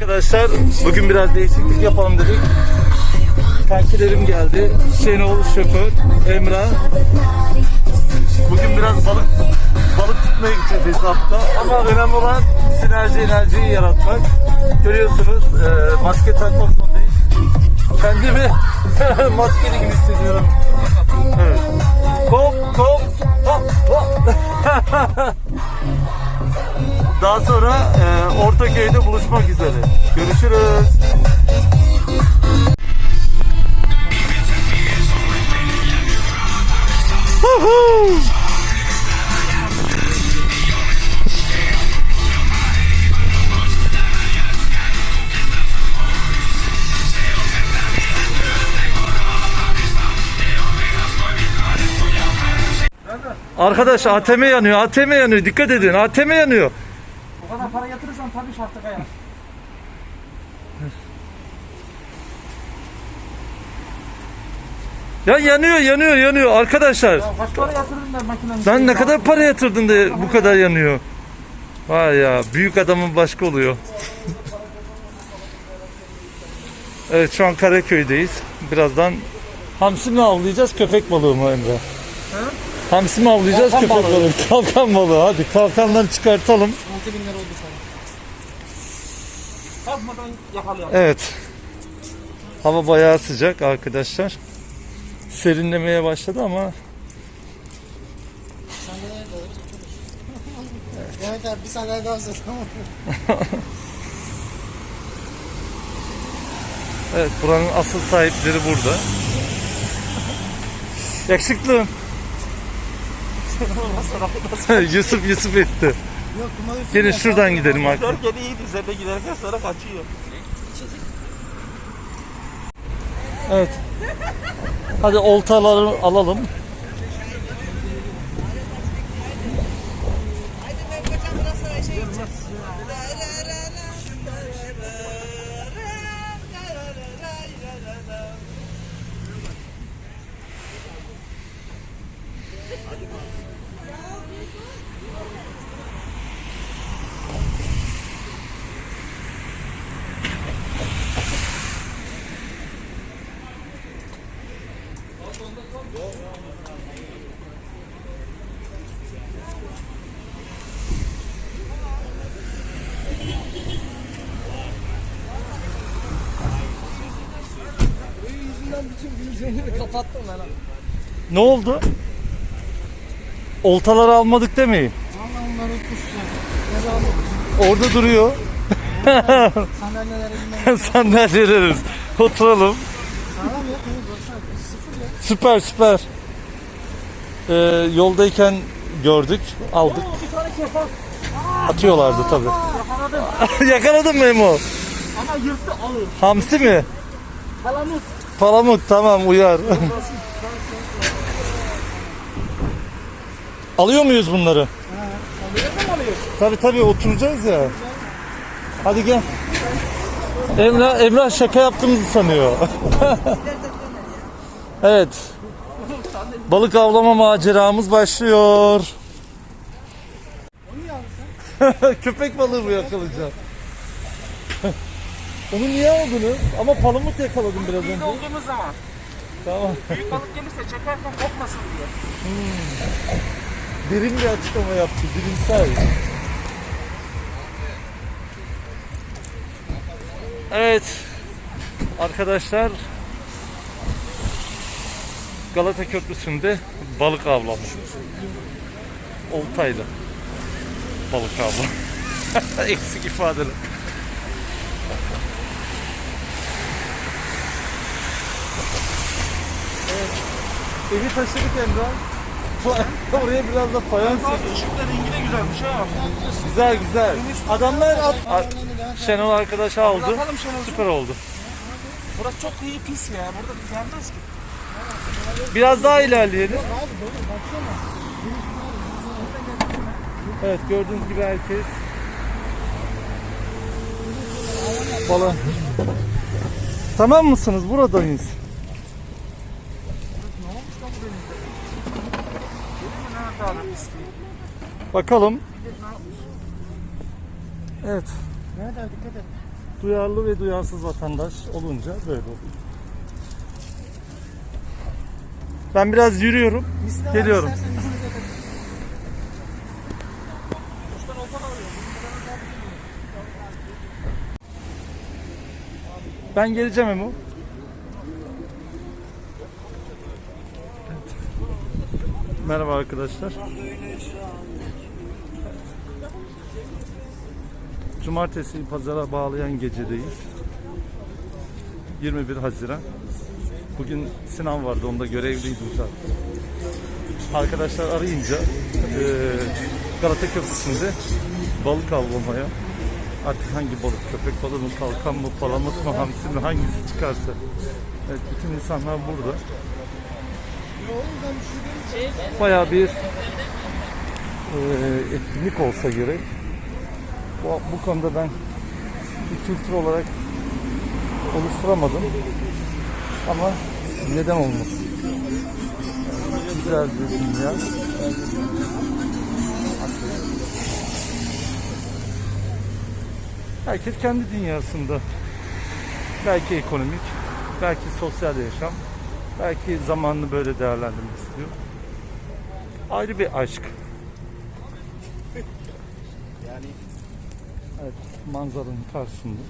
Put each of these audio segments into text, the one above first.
Arkadaşlar bugün biraz değişiklik yapalım dedik. Kankilerim geldi. Şenol şoför, Emrah. Bugün biraz balık balık tutmaya gideceğiz hesapta. Ama önemli olan sinerji enerjiyi yaratmak. Görüyorsunuz e, maske takmak zorundayız. Kendimi maskeli gibi hissediyorum. Evet. Hop hop hop hop. Daha sonra e, Ortaköy'de buluşmak üzere. Görüşürüz. Woohoo! Arkadaş ATM yanıyor, ATM yanıyor. Dikkat edin, ATM yanıyor. O kadar para yatırırsan tabii şartı kayar. Ya yanıyor, yanıyor, yanıyor arkadaşlar. Ya kaç para yatırdın da makinenin? Lan ne kadar para yatırdın da bu kadar yanıyor. Vay ya, büyük adamın başka oluyor. evet şu an Karaköy'deyiz. Birazdan hamsi mi avlayacağız, köpek balığı mı Emre? Hamsi mi avlayacağız, Kalkan köpek balığı. balığı? Kalkan balığı. Hadi kalkanları çıkartalım. 6 bin lira oldu sana. Kalkmadan yakalayalım. Evet. Hava bayağı sıcak arkadaşlar. Serinlemeye başladı ama Evet abi bir saniye daha söz tamam. evet buranın asıl sahipleri burada. Yakışıklı. Yusuf Yusuf etti. Yok Gelin şuradan gidelim arkadaşlar. Kedi iyiydi. Zede giderken sonra kaçıyor. Evet. Hadi oltaları alalım. Kapattım ben abi. Ne oldu? Oltaları almadık demeyin. Valla onları Orada duruyor. sandalyeler elinden Sandalyelerimiz. Oturalım. sağlam ya. Temiz baksana. Sıfır ya. Süper süper. Ee, yoldayken gördük, aldık. Atıyorlardı tabii. Yakaladım. Yakaladın mı Emo? Ama yırttı alır. Hamsi mi? Palamut. Palamut tamam uyar. Alıyor muyuz bunları? Tabii tabii oturacağız ya. Hadi gel. Emrah, Emrah şaka yaptığımızı sanıyor. evet. Balık avlama maceramız başlıyor. Köpek balığı mı yakalayacağım? Onu niye aldınız? Ama palamut yakaladım biraz önce. olduğumuz zaman. Tamam. Büyük balık gelirse çekerken kopmasın diye. Derin bir açıklama yaptı. Bilimsel. Evet. Arkadaşlar Galata Köprüsü'nde balık avlama. Oltayla. Balık avlama. Eksik ifadeler. Evet. Evi taşıdık Emrah. Oraya biraz da fayans Işıklar rengi de güzelmiş ha. Güzel güzel. Adamlar at... A- Şenol arkadaş aldı. Süper oldu. Burası çok iyi pis ya. Burada gelmez ki. Biraz daha ilerleyelim. Evet gördüğünüz gibi herkes Bala. Tamam mısınız? Buradayız. Bakalım. Evet. Duyarlı ve duyarsız vatandaş olunca böyle oluyor. Ben biraz yürüyorum. Geliyorum. Ben geleceğim Emo. Merhaba arkadaşlar. Cumartesi pazara bağlayan gecedeyiz. 21 Haziran. Bugün sınav vardı, onda görevliydim zaten. Arkadaşlar arayınca eee Galata Köprüsü'nde balık avlamaya Artık hangi balık, köpek balığı mı, kalkan mı, palamut mu, hamsi mi, hangisi çıkarsa. Evet, bütün insanlar burada. Bayağı bir e, etkinlik olsa gerek. Bu, bu konuda ben bir kültür olarak oluşturamadım. Ama neden olmasın? Güzel bir dünya. Herkes kendi dünyasında. Belki ekonomik, belki sosyal yaşam, belki zamanını böyle değerlendirmek istiyor. Ayrı bir aşk. Evet, manzaranın karşısında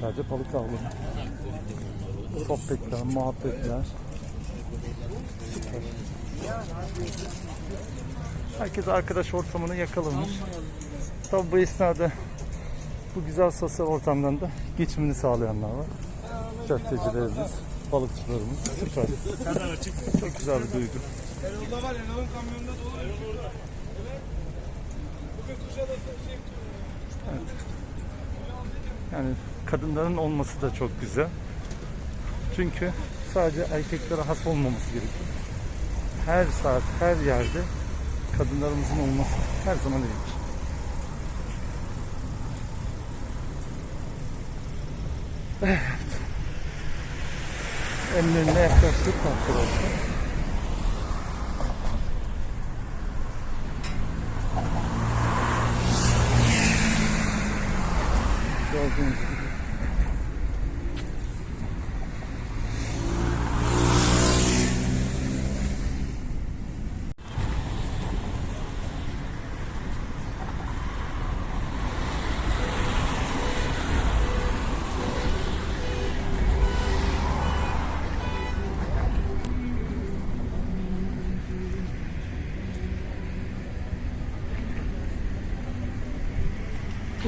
sadece balık avlama. Sohbetler, muhabbetler. Süper. Herkes arkadaş ortamını yakalamış. Tabi bu esnada bu güzel sosyal ortamdan da geçimini sağlayanlar var. Köftecilerimiz, balıkçılarımız. Süper. Çok güzel bir duygu. Yolda var lavın kamyonunda dolu. Bugün Kuşadası şey Yani kadınların olması da çok güzel. Çünkü sadece erkeklere has olmaması gerekiyor. Her saat, her yerde kadınlarımızın olması her zaman iyidir. Evet. Emrine yaklaştık arkadaşlar. Gördüğünüz gibi.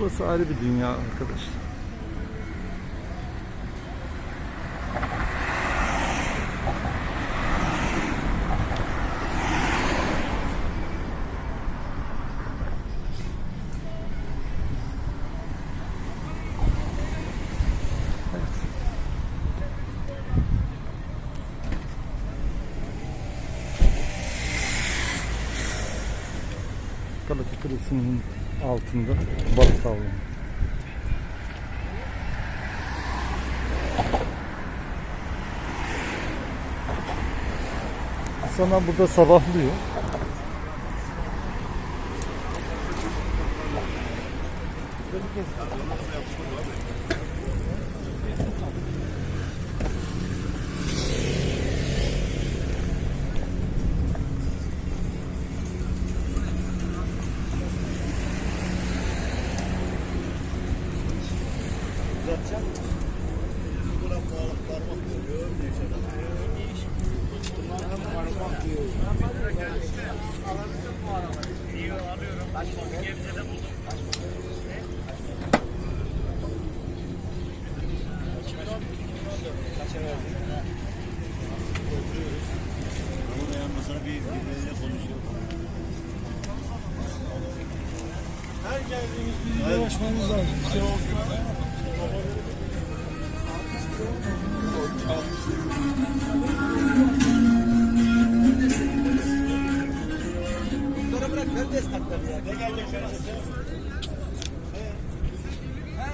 Burası ayrı bir dünya arkadaşlar. Galata Kulesi'nin altında balık avlanıyor. İnsanlar burada sabahlıyor.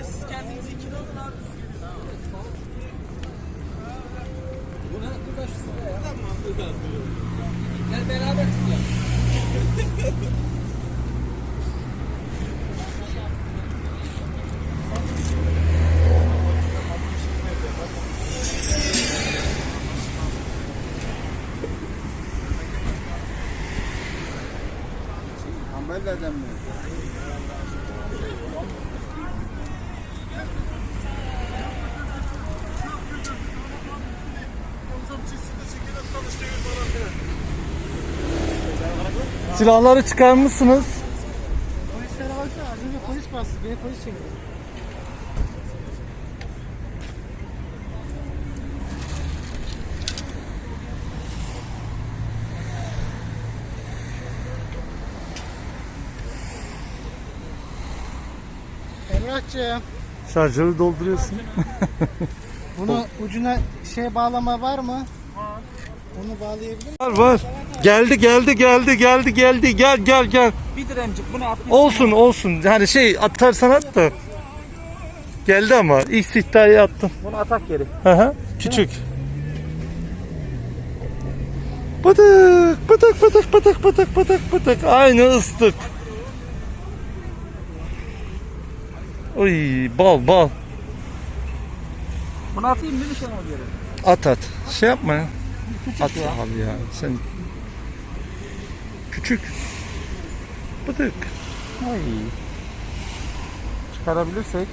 Siz kendinizi ikili olun abi. Bu ne ya? Gel beraber ya. Silahları çıkarmışsınız. Polislere baksana az önce polis bastı. Beni polis çevirdi. Emrah'cığım Şarjörü dolduruyorsun. bunu ucuna şey bağlama var mı? Var. Onu bağlayabilir miyim? Var var. Geldi geldi geldi geldi geldi gel gel gel. Bir diremcik bunu at. Olsun olsun. Hani şey atarsan at da. Geldi ama ilk sihtayı attım. Bunu atak geri. Hı hı. Küçük. Bıdık bıdık bıdık bıdık bıdık bıdık bıdık. Aynı ıslık. Oy bal bal. Bunu atayım değil mi şey geri? At at. Şey yapma ya. At abi ya. Sen küçük. Bıdık. Ay. Çıkarabilirsek.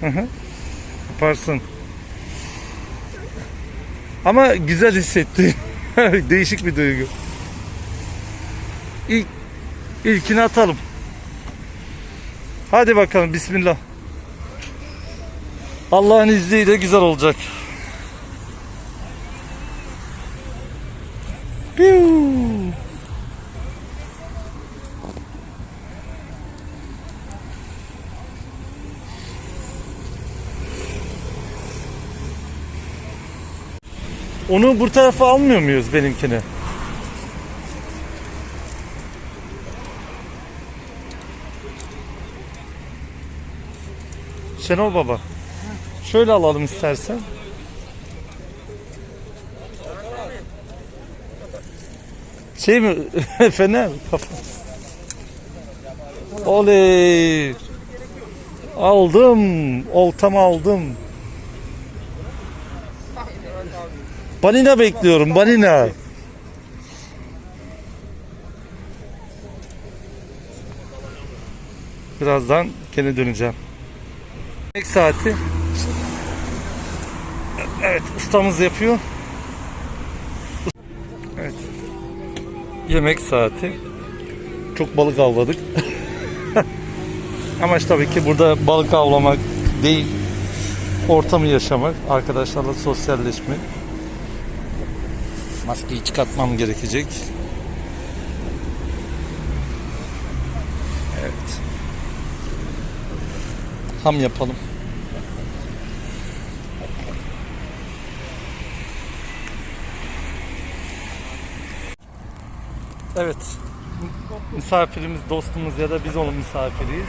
Hı hı. Yaparsın. Ama güzel hissetti. Değişik bir duygu. İlk ilkini atalım. Hadi bakalım bismillah. Allah'ın izniyle güzel olacak. Piu. Onu bu tarafa almıyor muyuz benimkini? Şenol Baba. Şöyle alalım istersen. Şey mi? Fener. Oley. Aldım. Oltamı aldım. Balina bekliyorum. Balina. Birazdan gene döneceğim. Yemek saati. Evet ustamız yapıyor. Evet. Yemek saati. Çok balık avladık. Amaç tabii ki burada balık avlamak değil. Ortamı yaşamak, arkadaşlarla sosyalleşmek. Maskeyi çıkartmam gerekecek. Evet. Ham yapalım. Evet. Misafirimiz, dostumuz ya da biz onun misafiriyiz.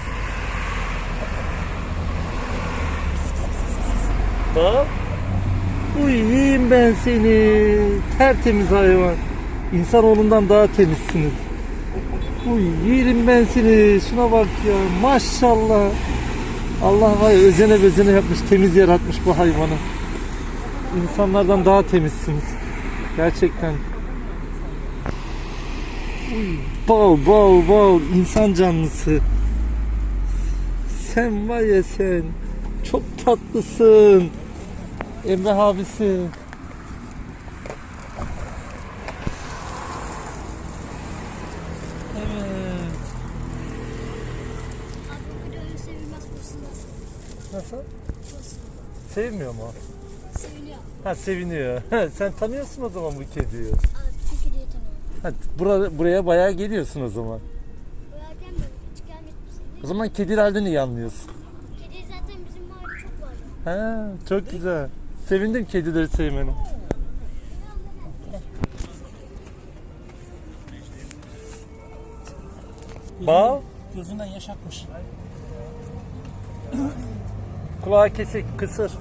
Bak. Uy yiyeyim ben seni. Tertemiz hayvan. İnsanoğlundan daha temizsiniz. Uy yerim ben seni. Şuna bak ya. Maşallah. Allah var ya özene bezene yapmış. Temiz yaratmış bu hayvanı. İnsanlardan daha temizsiniz. Gerçekten. Bal bal bal. insan canlısı. Sen var ya sen. Çok tatlısın. Emre abisi. Evet. Abi videoyu sevilmez burası nasıl? Nasıl? Sevmiyor mu? Seviliyor. Ha seviniyor. Sen tanıyorsun o zaman bu kediyi. Abi çünkü diye tanıyorum. Ha, buraya, buraya bayağı geliyorsun o zaman. Buraya gelmiyorum. Hiç gelmedim O zaman kedilerden iyi anlıyorsun. Kedi zaten bizim mahallede çok var. Ha, çok güzel. Sevindim kedileri sevmeni. Bal, Gözünden yaş akmış. kulağı kesik, kısır.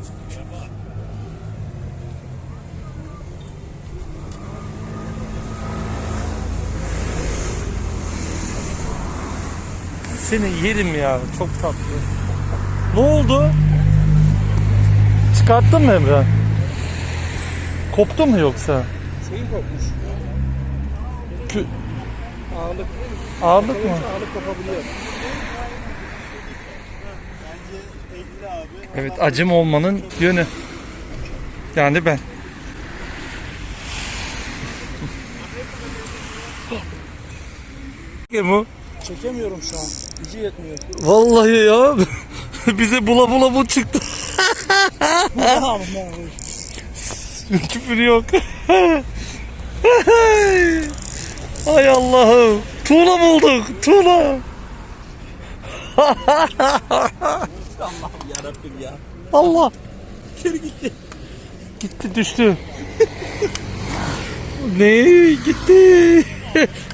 Seni yerim ya, çok tatlı. Ne oldu? Çıkarttın mı Emre? Koptu mu yoksa? Şeyin kopmuş. Kü- Ağırlık. Ağırlık mı? Ağırlık kopabiliyor. Evet acım olmanın yönü. Yani ben. bu? Çekemiyorum şu an. Gücü yetmiyor. Vallahi ya. Bize bula bula bu çıktı. Küfür yok. Ay Allah'ım. Tuğla bulduk. Tuğla. Yarabbim ya. Allah. Geri gitti. Gitti düştü. ne? Gitti.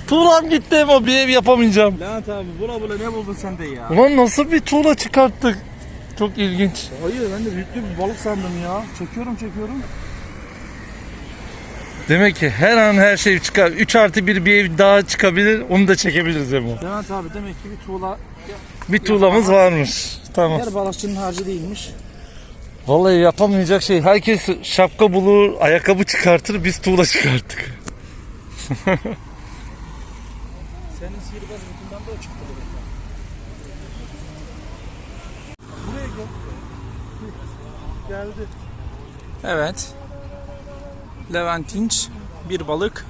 Tuğlam gitti ama bir ev yapamayacağım. Levent abi bula bula ne buldun sen de ya? Ulan nasıl bir tuğla çıkarttık? Çok ilginç. Hayır ben de büyüklü bir balık sandım ya. Çekiyorum çekiyorum. Demek ki her an her şey çıkar. 3 artı bir bir ev daha çıkabilir. Onu da çekebiliriz Emo. Levent abi demek ki bir tuğla Bir tuğlamız varmış. Tamam. her balıkçının harcı değilmiş. Vallahi yapamayacak şey. Herkes şapka bulur, ayakkabı çıkartır. Biz tuğla çıkarttık. Senin sihirbaz bütünden de o çıktı demek. Buraya gel. Geldi. Evet. Levent İnç bir balık.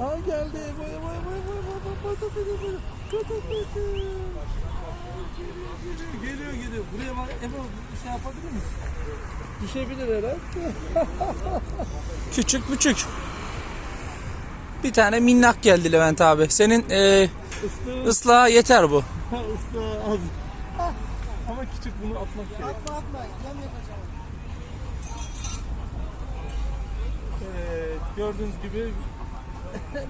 Aa geldi. Vay vay vay vay vay patates patates. Patates. Geliyor geliyor. Buraya bak. Bir şey yapabilir misin? Düşebilir herhalde. Küçük küçük. Bir tane minnak geldi Levent abi. Senin e, Islığı ıslaha yeter bu. ıslığı az. Ama küçük bunu atmak gerek. Atma atma. Yem yapacağım. Evet. Gördüğünüz gibi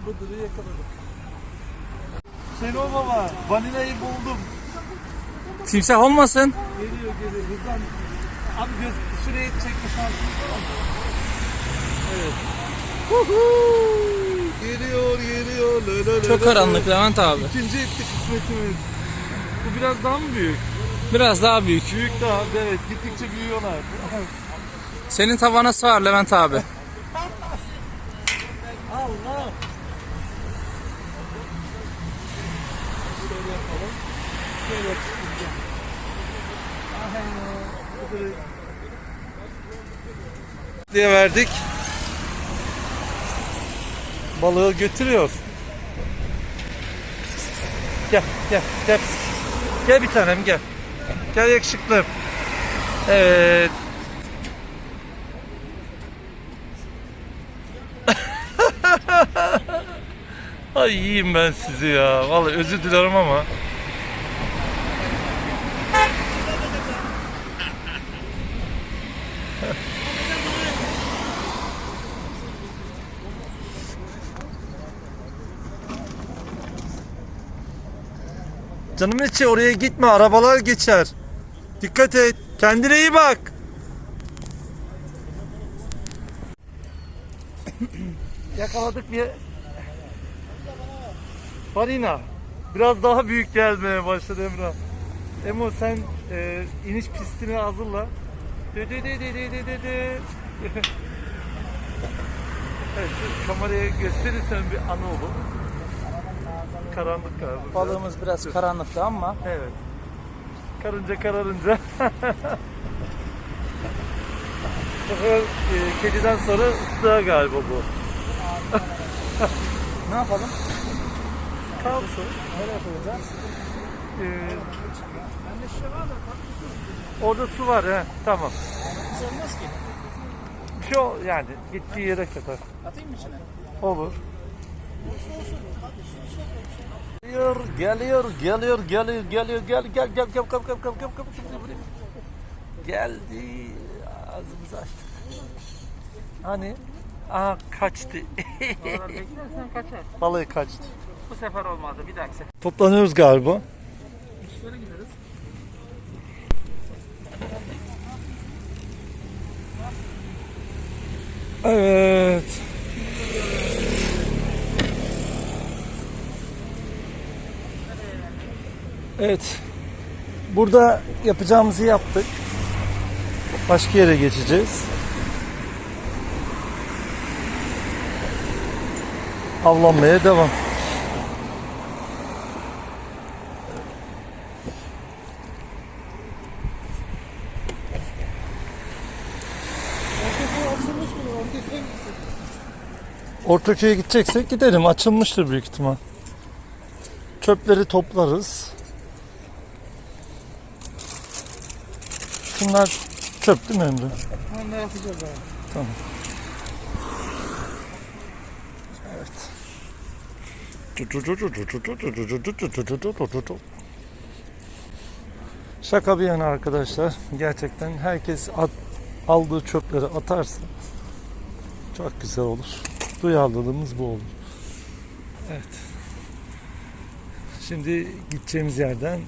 Bıdır'ı yakaladık. Şenol baba, balinayı buldum. Timsah olmasın. Geliyor geliyor hızlan. Abi göz şuraya çekme şansımız var mı? Evet. Geliyor geliyor. Lö, lö, lö, Çok lö. karanlık Levent abi. İkinci etti kısmetimiz. Bu biraz daha mı büyük? Biraz daha büyük. Büyük daha evet gittikçe büyüyorlar. Senin tavana sığar Levent abi. Allah. Şöyle yapalım. Şöyle yapacağım. diye verdik. Balığı götürüyor. Gel, gel, gel. Gel bir tanem gel. Gel yakışıklım. Evet. Ay yiyeyim ben sizi ya. Vallahi özür dilerim ama. Canım içi oraya gitme arabalar geçer. Dikkat et. Kendine iyi bak. Yakaladık bir balina. Biraz daha büyük gelmeye başladı Emrah. Emo sen e, iniş pistini hazırla. Dö dö dö dö evet, kameraya gösterirsen bir anı olur. Karanlık galiba. Balığımız biraz karanlıkta ama Evet. Karınca kararınca. Sefer e, kediden sonra ıslığa galiba bu. ne yapalım? Kalsın. Nereye koyacağız? Ee, orada su var he. Tamam. Hiç olmaz ki. Bir şey ol- yani gittiği yere kadar. Atayım mı içine? Olur. Geliyor, geliyor, geliyor, geliyor, geliyor, gel, gel, gel, gel, gel, gel, gel, gel, gel, gel, gel. Geldi, ağzımızı açtık. Hani, aha kaçtı. Beklersen kaçar. Balığı kaçtı. Bu sefer olmadı. Bir dahaki sefer. Toplanıyoruz galiba. Şöyle gideriz. Evet. Evet. Burada yapacağımızı yaptık. Başka yere geçeceğiz. avlanmaya devam. Ortaköy'e gideceksek gidelim. Açılmıştır büyük ihtimal. Çöpleri toplarız. Bunlar çöp değil mi Emre? ne yapacağız abi? Şaka bir yana arkadaşlar. Gerçekten herkes at, aldığı çöpleri atarsa çok güzel olur. Duyarlılığımız bu olur. Evet. Şimdi gideceğimiz yerden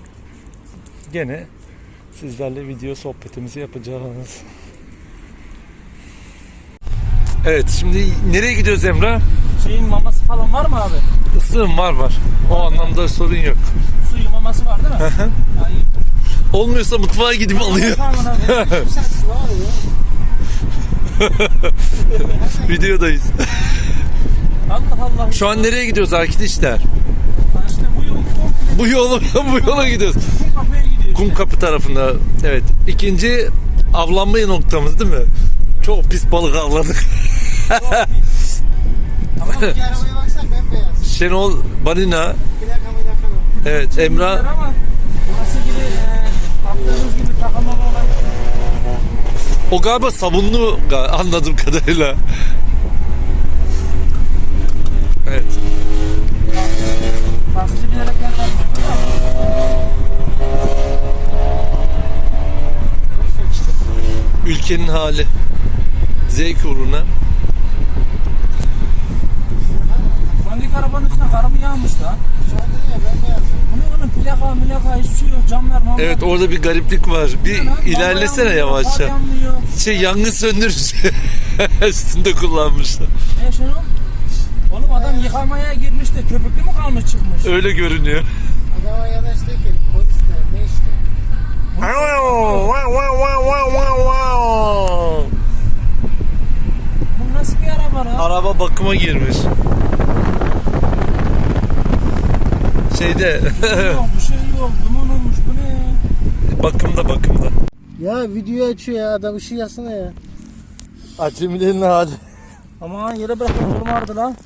gene sizlerle video sohbetimizi yapacağız. Evet şimdi nereye gidiyoruz Emrah? Şeyin maması falan var mı abi? Isığım var var. O anlamda sorun yok. Suyu maması var değil mi? Ya iyi. Olmuyorsa mutfağa gidip alıyor. Abi. Videodayız. Allah Allah. Şu an nereye gidiyoruz arkadaşlar? İşte bu yol Bu yola bu yola gidiyoruz. Kum kafaya gidiyor. Kum kapı tarafında. Evet. İkinci avlanma noktamız değil mi? Çok pis balık avladık. Ama bir arabaya baksan bembeyaz. Şenol Balina. Plaka. Evet Emrah. Ama burası gibi e, baktığınız gibi takılmalı olan O galiba sabunlu ga- anladığım kadarıyla. Evet. taksici binerekler var. Ülkenin hali. Zevk uğruna. Öndeki arabanın üstüne kar mı yağmış lan? Bunun onun plaka milaka hiçbir şey yok. Camlar mamlar. Evet orada bir gariplik var. Bir Lan, ilerlesene yanmıyor, yavaşça. far yanmıyor. Şey yangın söndürücü üstünde kullanmışlar. Ne şunu? Oğlum adam yıkamaya girmiş de köpüklü mü kalmış çıkmış? Öyle görünüyor. Adama yanaştı ki polis de ne işte. Bu nasıl bir araba lan? Araba bakıma girmiş. Şeyde yok bir şey yok. Duman olmuş bu ne bakımda bakımda. Ya video açıyor ya adam ışığı yaksana ya. Acemilerin hali. Aman yere bırakın durum vardı lan.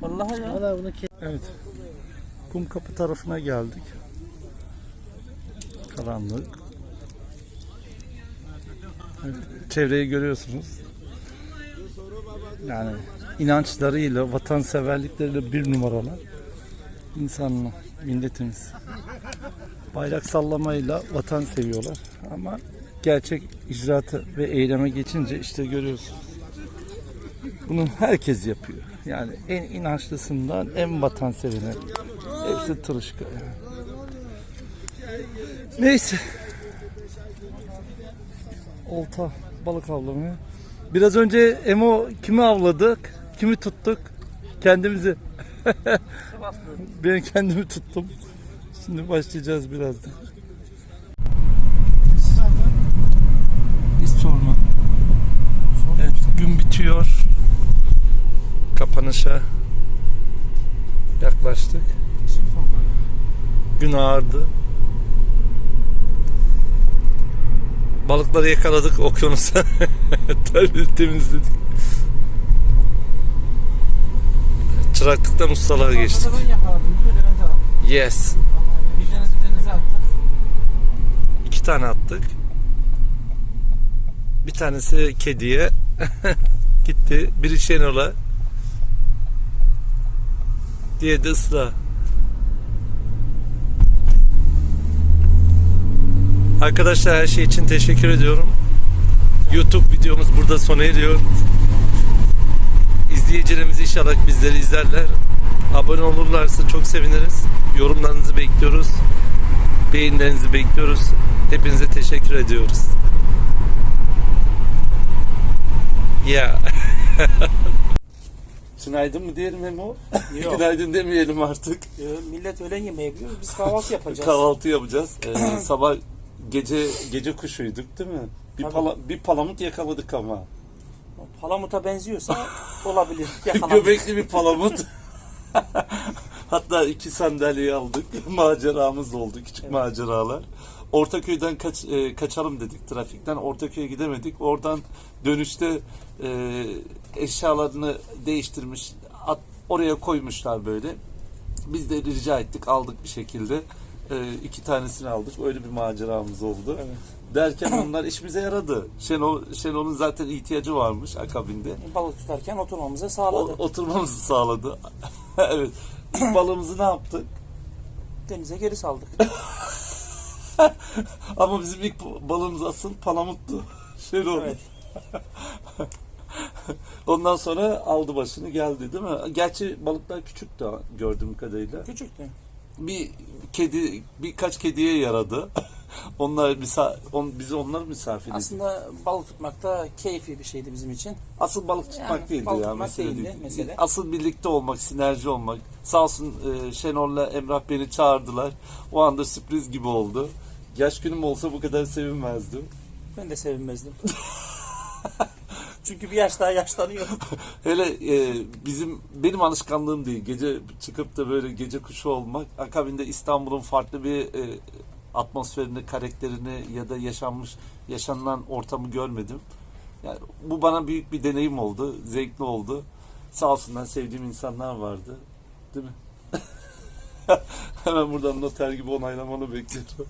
Vallahi ya. Valla bunu. Evet. Kum kapı tarafına geldik. Karanlık. Çevreyi görüyorsunuz. Yani inançlarıyla, vatanseverlikleriyle bir numaralar. insanlar, milletimiz. Bayrak sallamayla vatan seviyorlar ama gerçek icraata ve eyleme geçince işte görüyorsunuz. Bunu herkes yapıyor. Yani en inançlısından en vatansevene. Hepsi tırışka yani. Neyse. Olta, balık avlamaya. Biraz önce Emo kimi avladık? Kimi tuttuk? Kendimizi. ben kendimi tuttum. Şimdi başlayacağız birazdan. Sorma. Evet, gün bitiyor. Kapanışa yaklaştık. Gün ağırdı. Balıkları yakaladık okyanusa. Temizledik. Çıraklıktan ustalığa geçtik. Yes. İki tane attık. Bir tanesi kediye gitti. Biri Şenol'a. Diğeri de ısla. Arkadaşlar her şey için teşekkür ediyorum. YouTube videomuz burada sona eriyor. İzleyicilerimiz inşallah bizleri izlerler. Abone olurlarsa çok seviniriz. Yorumlarınızı bekliyoruz. Beğenilerinizi bekliyoruz. Hepinize teşekkür ediyoruz. Ya. Günaydın mı diyelim Emo? Yok. Günaydın demeyelim artık. millet öğlen yemeği yapıyor. Biz kahvaltı yapacağız. Kahvaltı yapacağız. Ee, sabah gece gece kuşuyduk değil mi? Bir, Tabii. pala, bir palamut yakaladık ama. Palamuta benziyorsa olabilir. Göbekli bir palamut. Hatta iki sandalyeyi aldık. Maceramız oldu. Küçük maceralar. Ortaköy'den kaç, e, kaçalım dedik trafikten. Ortaköy'e gidemedik. Oradan dönüşte e, eşyalarını değiştirmiş. At, oraya koymuşlar böyle. Biz de rica ettik. Aldık bir şekilde. E, iki tanesini aldık. Öyle bir maceramız oldu. Evet. Derken onlar işimize yaradı. Şenol, Şenol'un zaten ihtiyacı varmış akabinde. Balık tutarken oturmamızı O- sağladı. oturmamızı sağladı. evet. İlk balığımızı ne yaptık? Denize geri saldık. Ama bizim ilk balığımız asıl palamuttu. Şenol. Evet. Ondan sonra aldı başını geldi değil mi? Gerçi balıklar küçüktü gördüğüm kadarıyla. Küçüktü. Bir kedi, birkaç kediye yaradı. Onlar misa, on, bizi onlar misafir. Asıl, Aslında balık tutmak da keyifli bir şeydi bizim için. balık tutmak Yani değildi balık ya. tutmak Mesele değildi değil. mesele. Asıl birlikte olmak, sinerji olmak. Sağ olsun e, Şenol'la Emrah beni çağırdılar. O anda sürpriz gibi oldu. Yaş günüm olsa bu kadar sevinmezdim. Ben de sevinmezdim. Çünkü bir yaş daha yaşlanıyorum. Hele e, bizim benim alışkanlığım değil. Gece çıkıp da böyle gece kuşu olmak. Akabinde İstanbul'un farklı bir e, atmosferini, karakterini ya da yaşanmış yaşanılan ortamı görmedim. Yani bu bana büyük bir deneyim oldu. Zevkli oldu. Sağ olsunlar sevdiğim insanlar vardı. Değil mi? Hemen buradan noter gibi onaylamanı bekliyorum.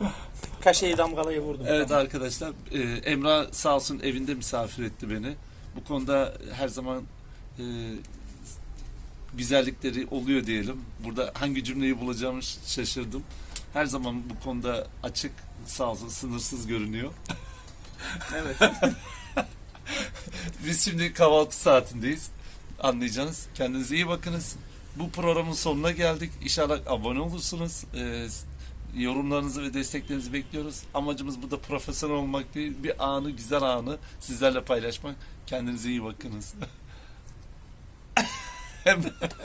Kaşeyi damgalayı vurdum. Evet arkadaşlar, e, Emrah sağ olsun evinde misafir etti beni. Bu konuda her zaman e, güzellikleri oluyor diyelim. Burada hangi cümleyi bulacağımı şaşırdım. Her zaman bu konuda açık, sağ olsun sınırsız görünüyor. Evet. Biz şimdi kahvaltı saatindeyiz. Anlayacağınız. Kendinize iyi bakınız. Bu programın sonuna geldik. İnşallah abone olursunuz. Ee, yorumlarınızı ve desteklerinizi bekliyoruz. Amacımız burada profesyonel olmak değil, bir anı, güzel anı sizlerle paylaşmak. Kendinize iyi bakınız.